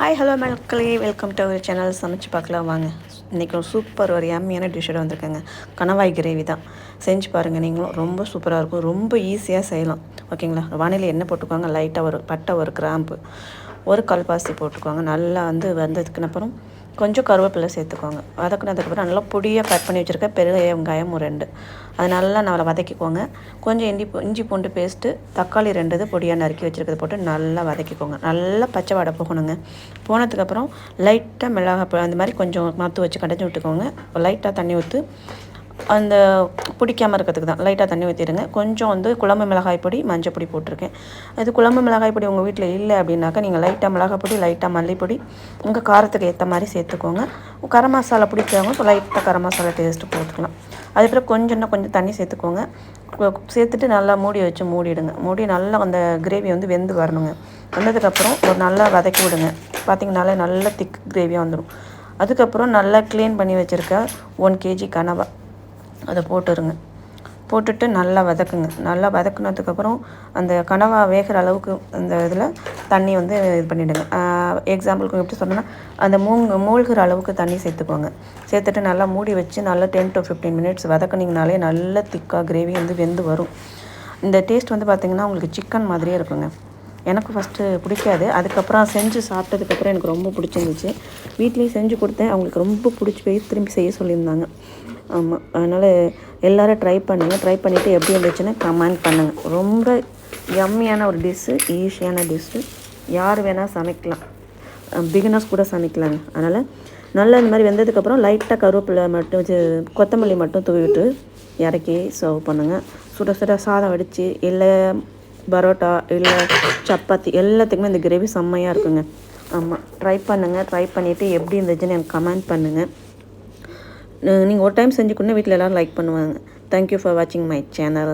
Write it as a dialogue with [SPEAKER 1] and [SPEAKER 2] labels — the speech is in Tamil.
[SPEAKER 1] ஹாய் ஹலோ மக்களே. வெல்கம் டு அவர் சேனல் சமைச்சு பார்க்கலாம். வாங்க. இன்றைக்கி ஒரு சூப்பர் ஒரு யம்மியான டிஷ்ஷோட வந்திருக்கேங்க. கணவாய் கிரேவி தான். செஞ்சு பாருங்கள் நீங்களும். ரொம்ப சூப்பராக இருக்கும். ரொம்ப ஈஸியாக செய்யலாம். ஓகேங்களா வானிலை எண்ணெய் போட்டுக்கோங்க லைட்டாக ஒரு பட்டை ஒரு கிராம்பு ஒரு கல்பாசி போட்டுக்கோங்க நல்லா வந்து வந்ததுக்குன்னு அப்புறம் கொஞ்சம் கருவேப்பிலை சேர்த்துக்கோங்க. வதக்குனதுக்கப்புறம் நல்லா பொடியாக கட் பண்ணி வச்சுருக்க பெரிய வெங்காயம் ஒரு ரெண்டு. அது நல்லா நல்லா வதக்கிக்கோங்க. கொஞ்சம் இஞ்சி இஞ்சி பூண்டு பேஸ்ட்டு தக்காளி ரெண்டு இது பொடியாக நறுக்கி வச்சுருக்கிறத போட்டு நல்லா வதக்கிக்கோங்க. நல்லா பச்சை வாடை போகணுங்க. போனதுக்கப்புறம் லைட்டாக மிளகாய் அந்த மாதிரி கொஞ்சம் மாற்று வச்சு கடைஞ்சி விட்டுக்கோங்க. லைட்டாக தண்ணி ஊற்று அந்த பிடிக்காமல் இருக்கிறதுக்கு தான். லைட்டாக தண்ணி ஊற்றிடுங்க கொஞ்சம் வந்து குழம்பு மிளகாய் பொடி மஞ்சள் பொடி போட்டிருக்கேன். இது குழம்பு மிளகாய் பொடி உங்கள் வீட்டில் இல்லை அப்படின்னாக்கா நீங்கள் லைட்டாக மிளகாய் பொடி லைட்டாக மல்லிப்பொடி உங்கள் காரத்துக்கு ஏற்ற மாதிரி சேர்த்துக்கோங்க. கரம் மசாலா பிடிக்கிறவங்க இப்போ லைட்டாக கரம் மசாலா டேஸ்ட்டு போட்டுக்கலாம். அதுக்கப்புறம் கொஞ்சம்னா கொஞ்சம் தண்ணி சேர்த்துக்கோங்க. சேர்த்துட்டு நல்லா மூடி வச்சு மூடிடுங்க. மூடி நல்லா அந்த கிரேவி வந்து வெந்து வரணுங்க. வந்ததுக்கப்புறம் ஒரு நல்லா வதக்கி விடுங்க. பார்த்திங்கனாலே நல்ல திக் கிரேவியாக வந்துடும் அதுக்கப்புறம் நல்லா க்ளீன் பண்ணி வச்சுருக்க ஒன் கேஜி கனவா. அதை போட்டுருங்க. போட்டுட்டு நல்லா வதக்குங்க. நல்லா வதக்குனதுக்கப்புறம் அந்த கனவா வேகிற அளவுக்கு அந்த இதில் தண்ணி வந்து இது பண்ணிவிடுங்க எக்ஸாம்பிளுக்கு எப்படி சொன்னேன்னா அந்த மூங்க மூழ்கிற அளவுக்கு தண்ணி சேர்த்துக்கோங்க. சேர்த்துட்டு நல்லா மூடி வச்சு நல்லா டென் டு ஃபிஃப்டீன் மினிட்ஸ் வதக்குனீங்கனாலே நல்ல திக்காக கிரேவி வந்து வெந்து வரும். இந்த டேஸ்ட் வந்து பார்த்திங்கன்னா உங்களுக்கு சிக்கன் மாதிரியே இருக்குங்க. எனக்கு ஃபஸ்ட்டு பிடிக்காது. அதுக்கப்புறம் செஞ்சு சாப்பிட்டதுக்கப்புறம் எனக்கு ரொம்ப பிடிச்சிருந்துச்சு. வீட்லேயும் செஞ்சு கொடுத்தேன். அவங்களுக்கு ரொம்ப பிடிச்சி போய் திரும்பி செய்ய சொல்லியிருந்தாங்க. ஆமாம் அதனால் எல்லோரும் ட்ரை பண்ணுங்கள் ட்ரை பண்ணிவிட்டு எப்படி இருந்துச்சுன்னு கமெண்ட் பண்ணுங்கள் ரொம்ப யம்மியான ஒரு டிஷ்ஷு ஈஸியான டிஷ்ஷு யார் வேணால் சமைக்கலாம். பிகினர்ஸ் கூட சமைக்கலாங்க. அதனால் நல்லா இந்த மாதிரி வெந்ததுக்கப்புறம் லைட்டாக கருவேப்பிலை மட்டும் வச்சு கொத்தமல்லி மட்டும் தூவிட்டு இறக்கி சர்வ் பண்ணுங்கள் சுட சுட சாதம் வடித்து இல்லை பரோட்டா இல்லை சப்பாத்தி எல்லாத்துக்குமே இந்த கிரேவி செம்மையாக இருக்குங்க. ஆமாம் ட்ரை பண்ணுங்கள் ட்ரை பண்ணிவிட்டு எப்படி இருந்துச்சுன்னு எனக்கு கமெண்ட் பண்ணுங்கள் நீங்கள் ஒரு டைம் செஞ்சு செஞ்சுக்கணும் வீட்டில் எல்லோரும் லைக் பண்ணுவாங்க. தேங்க்யூ ஃபார் வாட்சிங் மை சேனல்